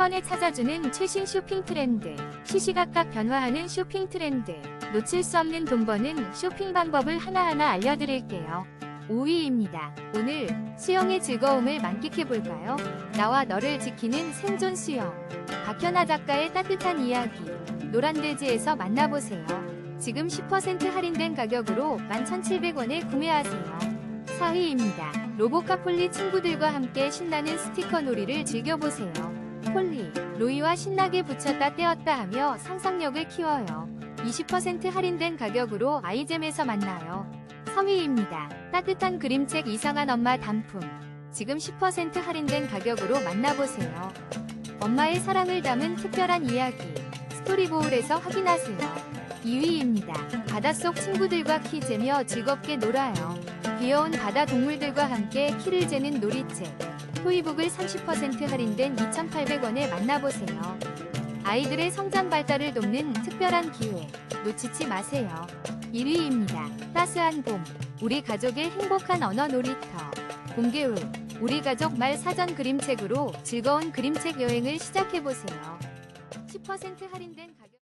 번에 찾아주는 최신 쇼핑 트렌드, 시시각각 변화하는 쇼핑 트렌드, 놓칠 수 없는 돈 버는 쇼핑 방법을 하나하나 알려드릴게요. 5위입니다. 오늘 수영의 즐거움을 만끽해볼까요? 나와 너를 지키는 생존 수영. 박현아 작가의 따뜻한 이야기. 노란돼지에서 만나보세요. 지금 10% 할인된 가격으로 11,700원에 구매하세요. 4위입니다. 로보카폴리 친구들과 함께 신나는 스티커 놀이를 즐겨보세요. 폴리, 로이와 신나게 붙였다 떼었다 하며 상상력을 키워요. 20% 할인된 가격으로 아이잼에서 만나요. 3위입니다. 따뜻한 그림책 이상한 엄마 단품. 지금 10% 할인된 가격으로 만나보세요. 엄마의 사랑을 담은 특별한 이야기. 스토리보울에서 확인하세요. 2위입니다. 바닷속 친구들과 키 재며 즐겁게 놀아요. 귀여운 바다 동물들과 함께 키를 재는 놀이책. 토이북을 30% 할인된 2,800원에 만나보세요. 아이들의 성장 발달을 돕는 특별한 기회. 놓치지 마세요. 1위입니다. 따스한 봄. 우리 가족의 행복한 언어 놀이터. 봄개울. 우리 가족 말 사전 그림책으로 즐거운 그림책 여행을 시작해보세요. 10% 할인된 가격.